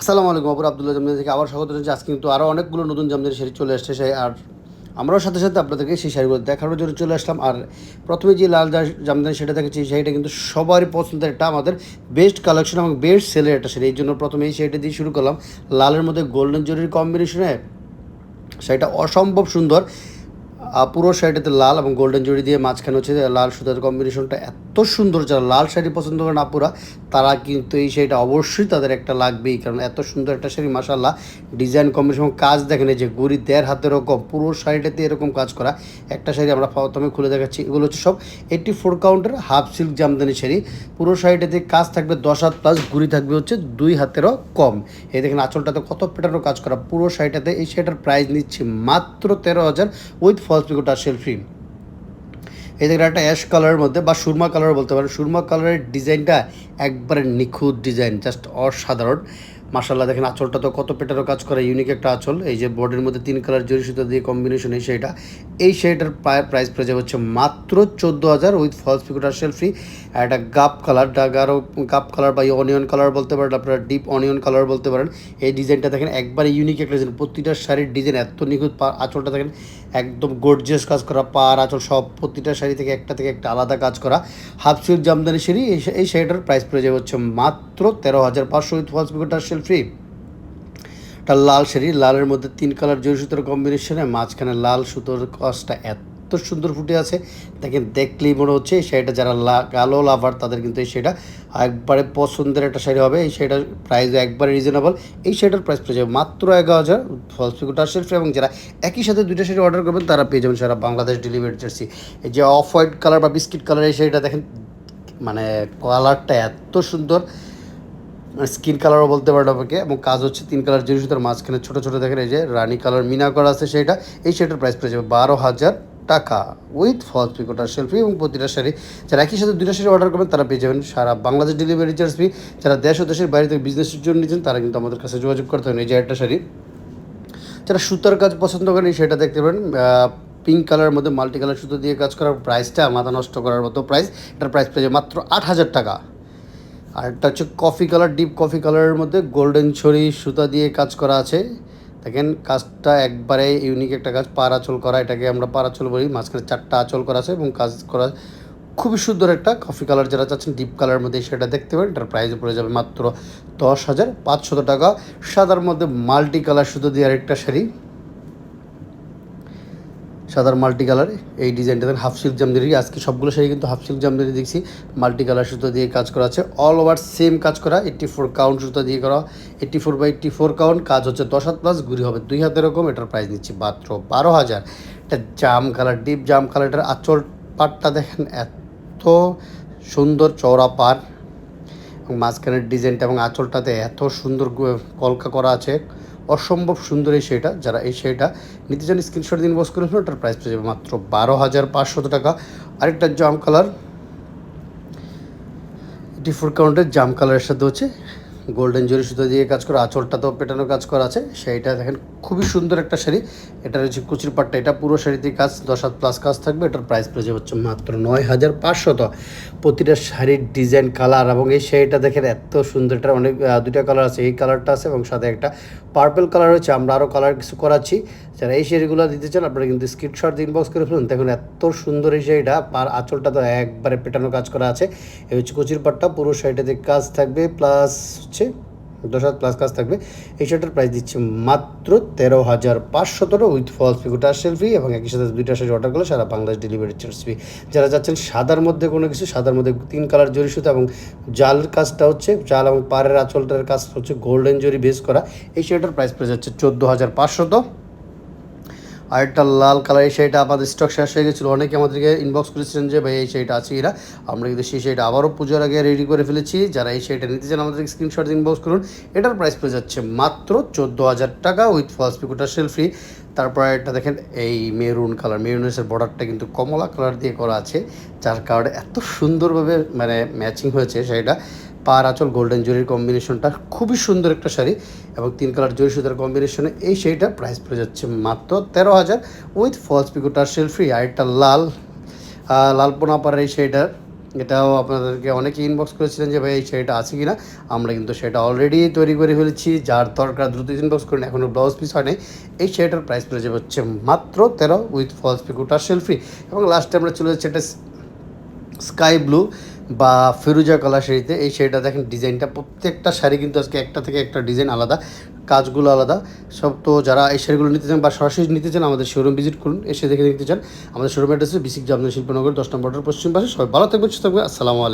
আসসালামু আলাইকুম আবুর আবদুল্লাহ জামদানি থেকে আবার স্বাগত জানাচ্ছি। আজকে কিন্তু আরও অনেকগুলো নতুন জামদানি শাড়ি চলে আসছে, সেই আর আমরাও সাথে সাথে আপনাদেরকে সেই শাড়িগুলো দেখানোর জন্য চলে আসলাম। আর প্রথমে যে লাল জামদানি সেটা দেখেছি এই শাড়িটা কিন্তু সবারই পছন্দের একটা আমাদের বেস্ট কালেকশন এবং বেস্ট সেলের একটা শাড়ি। এই জন্য প্রথমে এই শাড়িটা দিয়ে শুরু করলাম। লালের মধ্যে গোল্ডেন জরির কম্বিনেশনে শাড়িটা অসম্ভব সুন্দর। পুরো শাড়িটাতে লাল এবং গোল্ডেন জড়ি দিয়ে মাঝখানে হচ্ছে লাল সুতার কম্বিনেশনটা এত সুন্দর। যারা লাল শাড়ি পছন্দ করেন আপুরা, তারা কিন্তু এই শাড়িটা অবশ্যই তাদের একটা লাগবেই, কারণ এত সুন্দর একটা শাড়ি মাসাল্লাহ ডিজাইন কম্বিনেশন কাজ দেখেন যে গুড়ি দেড় হাতের এরকম পুরো শাড়িটাতে এরকম কাজ করা। একটা শাড়ি আমরা প্রথমে খুলে দেখাচ্ছি, এগুলো হচ্ছে সব এইটটি ফোর কাউন্টের হাফ সিল্ক জামদানি শাড়ি। পুরো শাড়িটাতে কাজ থাকবে দশ হাত প্লাস গুড়ি থাকবে হচ্ছে দুই হাতেরও কম। এই দেখেন, আঁচলটাতে কত পেটানো কাজ করা, পুরো শাড়িটাতে এই শাড়িটার প্রাইস নিচ্ছি মাত্র তেরো হাজার উইথ ফলস পিকো সেলফি এই দেখেন একটা অ্যাশ কালারের মধ্যে বা সুরমা কালার বলতে পারেন। সুরমা কালারের ডিজাইনটা একবারে নিখুঁত ডিজাইন জাস্ট অসাধারণ। মাসাল্লাহ দেখেন আঁচলটা তো কত পেটারও কাজ করে ইউনিক একটা আঁচল। এই যে বোর্ডের মধ্যে তিন কালার জরি সুতা দিয়ে কম্বিনেশন এই শাড়িটা, এই শাড়িটার প্রাইস প্রাইস হচ্ছে মাত্র চোদ্দ হাজার উইথ ফলস পিকুটার সেলফি একটা গাপ কালার গারো গাপ কালার বা অনিয়ন কালার বলতে পারেন, আপনারা ডিপ অনিয়ন কালার বলতে পারেন। এই ডিজাইনটা দেখেন একবারে ইউনিক একটা ডিজাইন প্রতিটা শাড়ির ডিজাইন এত নিখুঁত আঁচলটা দেখেন একদম গর্জিয়াস কাজ করা পার আঁচল সব প্রতিটা শাড়ি থেকে একটা থেকে একটা আলাদা কাজ করা। হাফ সিল্ক জামদানি শাড়ি, এই শাড়িটার প্রাইস পড়ে যাবে হচ্ছে মাত্র তেরো হাজার পাঁচশো উইথ ফলস পিকুটার সেলফি। একটা লাল শাড়ি, লালের মধ্যে তিন কালার জরি সুতোর কম্বিনেশনে মাঝখানে লাল সুতোর কাজটা এত সুন্দর ফুটে আছে। দেখেন, দেখলেই মনে হচ্ছে এই শাড়িটা যারা কালো লাভার তাদের কিন্তু এই শাড়িটা একবারে পছন্দের একটা শাড়ি হবে। এই শাড়িটার প্রাইস একবারে রিজনেবল এই শাড়িটার প্রাইস পেয়ে যাবে মাত্র এগারো হাজার ফলস পিকুটার সেলফি এবং যারা একই সাথে দুইটা শাড়ি অর্ডার করবেন, তারা পেয়ে যাবেন সারা বাংলাদেশ ডেলিভারি জার্সি এই যে অফ হোয়াইট কালার বা বিস্কিট কালার এই শাড়িটা দেখেন মানে কালারটা এত সুন্দর। স্কিন কালারও বলতে পারেন আপনাকে, এবং কাজ হচ্ছে তিন কালার জিনিস সুতোর মাঝখানে ছোটো ছোটো দেখেন, এই যে রানী কালার মিনা করা আছে সেটা এই শাড়িটার প্রাইস পড়ে যাবে বারো হাজার টাকা। উইথ ফলস পিকোটার সেলফি এবং প্রতিটা শাড়ি। যারা একই সাথে দুইটা শাড়ি অর্ডার করবেন, তারা পেয়ে যাবেন সারা বাংলাদেশ ডেলিভারি চার্জ ফি যারা দেশ ও দেশের বাইরে থেকে বিজনেসের জন্য নিচ্ছেন, তারা কিন্তু আমাদের কাছে যোগাযোগ করতে হবে এই যে একটা শাড়ি। যারা সুতার কাজ পছন্দ করেন সেটা দেখতে পারেন পিঙ্ক কালারের মধ্যে মাল্টি কালার সুতো দিয়ে কাজ করার প্রাইসটা মাথা নষ্ট করার মতো প্রাইস এটার প্রাইস পেয়ে মাত্র আট হাজার টাকা। আর একটা হচ্ছে কফি কালার ডিপ কফি কালারের মধ্যে গোল্ডেন ছড়ি, সুতা দিয়ে কাজ করা আছে। দেখেন, কাজটা একবারে ইউনিক একটা কাজ। পার আঁচল করা, এটাকে আমরা পার আঁচল বলি। মাঝখানে চারটা আঁচল করা আছে এবং কাজ করা খুবই সুন্দর একটা কফি কালার যারা চাচ্ছেন ডিপ কালার মধ্যে সেটা দেখতে পারেন। এটার প্রাইস পড়ে যাবে মাত্র দশ হাজার পাঁচশত টাকা। সাদার মধ্যে মাল্টি কালার সুতো দিয়ে আরেকটা শাড়ি। সাদার মাল্টি কালার এই ডিজাইনটা দেখেন হাফ সিল্ক জামদানি আজকে সবগুলো শাড়ি কিন্তু হাফ সিল্ক জামদানি দেখছি। মাল্টি কালার সুতো দিয়ে কাজ করা আছে। অল ওভার সেম কাজ করা এইট্টি ফোর কাউন্ট সুতো দিয়ে করা। Eighty four by eighty four count কাজ হচ্ছে দশ হাত প্লাস ঘুরি হবে দুই হাতের এরকম, এটার প্রাইস নিচ্ছি মাত্র বারো হাজার। এটা জাম কালার ডিপ জাম কালার এটার আঁচল পাটটা দেখেন এত সুন্দর চওড়া পার। এবং মাঝখানের ডিজাইনটা এবং আঁচলটাতে এত সুন্দর কলকা করা আছে। অসম্ভব সুন্দর এই শাড়িটা যারা এই শাড়িটা নিতে চান স্ক্রিনশট দিন বস করে ওটার প্রাইস পেয়ে যাবে মাত্র বারো হাজার পাঁচশত টাকা। আরেকটা জাম কালার এটি ফোর কাউন্টের জাম কালারের সাথে হচ্ছে গোল্ডেন জরি সুতো দিয়ে কাজ করা, আঁচলটা তো পেটানো কাজ করা আছে। সেইটা দেখেন, খুবই সুন্দর একটা শাড়ি। এটার হচ্ছে কুচির পাটটা, এটা পুরো শাড়িতে কাজ, দশ হাত প্লাস কাজ থাকবে। এটার প্রাইস যাবে হচ্ছে মাত্র নয় হাজার পাঁচশত। প্রতিটা শাড়ির ডিজাইন কালার এবং এই শাড়িটা দেখেন, এত সুন্দর। এটা অনেক দুইটা কালার আছে। এই কালারটা আছে এবং সাথে একটা পার্পল কালার হচ্ছে আমরা আরও কালার কিছু করাচ্ছি। যারা এই শাড়িগুলো দিতে চান, আপনারা কিন্তু স্ক্রিনশট ইনবক্স করে ফেলুন। দেখুন, এত সুন্দর এই শাড়িটা, আর আঁচলটা তো একবারে পেটানো কাজ করা আছে। এই হচ্ছে কুচির পাটটা, পুরো শাড়িটাতে কাজ থাকবে। প্লাস হচ্ছে দশ হাজার প্লাস কাজ থাকবে। এই শার্টের প্রাইস দিচ্ছে মাত্র তেরো হাজার পাঁচশো টাকা উইথ ফলস পিকুটার সেলফি এবং একই সাথে দুইটা শাড়ি অর্ডার করলে সারা বাংলাদেশ ডেলিভারি চার্জ ফি যারা যাচ্ছেন সাদার মধ্যে কোনো কিছু, সাদার মধ্যে তিন কালার জরি সুতা এবং জাল কাজটা হচ্ছে, জাল এবং পাড়ের আঁচলটার কাজ হচ্ছে গোল্ডেন জরি বেস করা। এই শার্টের প্রাইস পড়ে যাচ্ছে চোদ্দ হাজার পাঁচশত। আর একটা লাল কালার এই শাড়িটা আমাদের স্টক শেষ হয়ে গেছিল। অনেকে আমাদেরকে ইনবক্স করেছিলেন যে, ভাই, এই শাড়িটা আছে এরা। আমরা কিন্তু সেই শাড়িটা আবারও পুজোর আগে রেডি করে ফেলেছি। যারা এই শাড়িটা নিতে চান আমাদের স্ক্রিনশট ইনবক্স করুন। এটার প্রাইস পড়ে যাচ্ছে মাত্র চোদ্দ হাজার টাকা উইথ ফলস পিকুটার সেলফি তারপর একটা দেখেন, এই মেরুন কালার মেরুনের বর্ডারটা কিন্তু কমলা কালার দিয়ে করা আছে। যার কারণে এত সুন্দরভাবে মানে ম্যাচিং হয়েছে শাড়িটা। পার আঁচল গোল্ডেন জরির কম্বিনেশনটা খুবই সুন্দর একটা শাড়ি এবং তিন কালার জরি সুতার কম্বিনেশনে এই শাড়িটার প্রাইস পড়ে যাচ্ছে মাত্র তেরো হাজার উইথ ফলস পিকুটার সেলফি আর একটা লাল লালপোনা লাল পাড়ার এই শাড়িটার এটাও আপনাদেরকে অনেকে ইনবক্স করেছিলেন যে, ভাই, এই শাড়িটা আছে কিনা? আমরা কিন্তু সেটা অলরেডি তৈরি করে ফেলেছি। যার দরকার দ্রুত ইনবক্স করুন এখনও ব্লাউজ পিস হয় এই শাড়িটার প্রাইস পড়ে যাবে হচ্ছে মাত্র তেরো উইথ ফলস পিকুটার সেলফি এবং লাস্টে আমরা চলে যাচ্ছি একটা স্কাই ব্লু বা ফিরুজা কলা শাড়িতে, এই শাড়িটা দেখেন ডিজাইনটা, প্রত্যেকটা শাড়ি কিন্তু আজকে একটা থেকে একটা ডিজাইন আলাদা, কাজগুলো আলাদা। সব তো যারা এই শাড়িগুলো নিতে চান বা সরাসরি নিতে চান, আমাদের শোরুম ভিজিট করুন, এসে দেখে নিতে চান। আমাদের showroom address BSCIC Jamdani Shilpanagar দশ নম্বর পশ্চিম পাশে। সবাই ভালো থাকবেন, সুস্থ থাকবেন, আসসালামু আলাইকুম।